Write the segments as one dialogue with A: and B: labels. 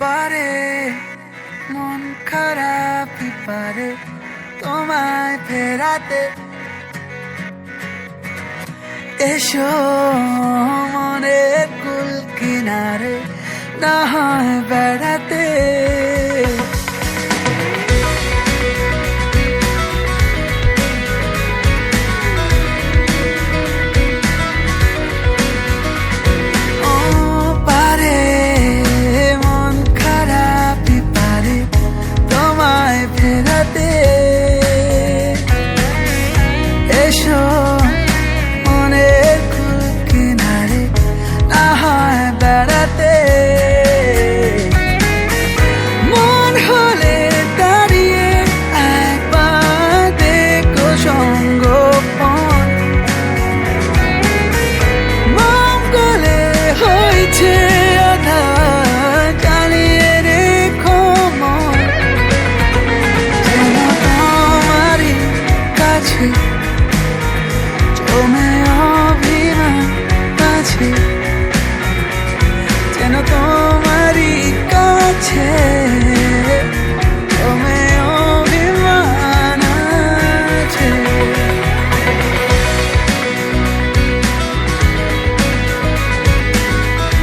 A: পারে মন খারাপ পারে তোমায় ফেরাতে। এসো মনে কুল কিনারে না হয় বেড়াতে।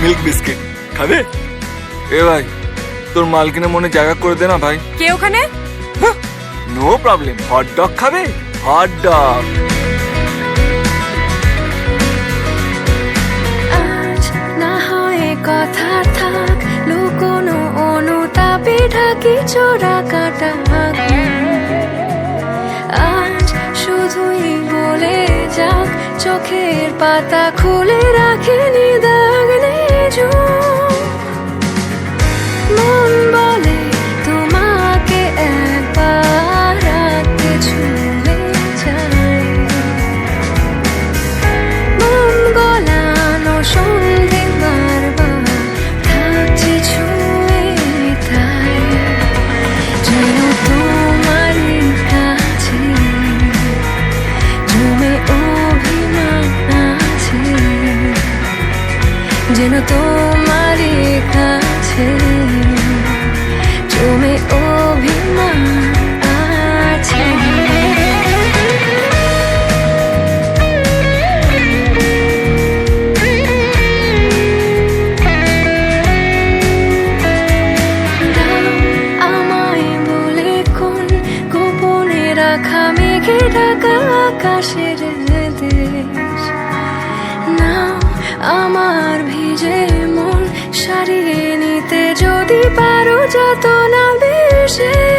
B: মিল্ক বিস্কিট খাবে? এ ভাই তোর মালকিনের মনে জায়গা করে দে না ভাই।
C: কে ওখানে?
B: নো প্রবলেম হট ডগ খাবে? হট ডগ
D: আজ না হয় কথা থাক লুকোনো অনুতাপে ঢাকি চোরা কাটা আজ শুধুই বলে যাক চোখের পাতা খুলে রাখিনি তোমারই কাছে। জমে অভিমান আমায় বলে কোন গোপনে রাখা মেঘে ঢাকা আকাশের দেশ নাও আমার সারিয়ে নিতে যদি পারো যত না বিশেষ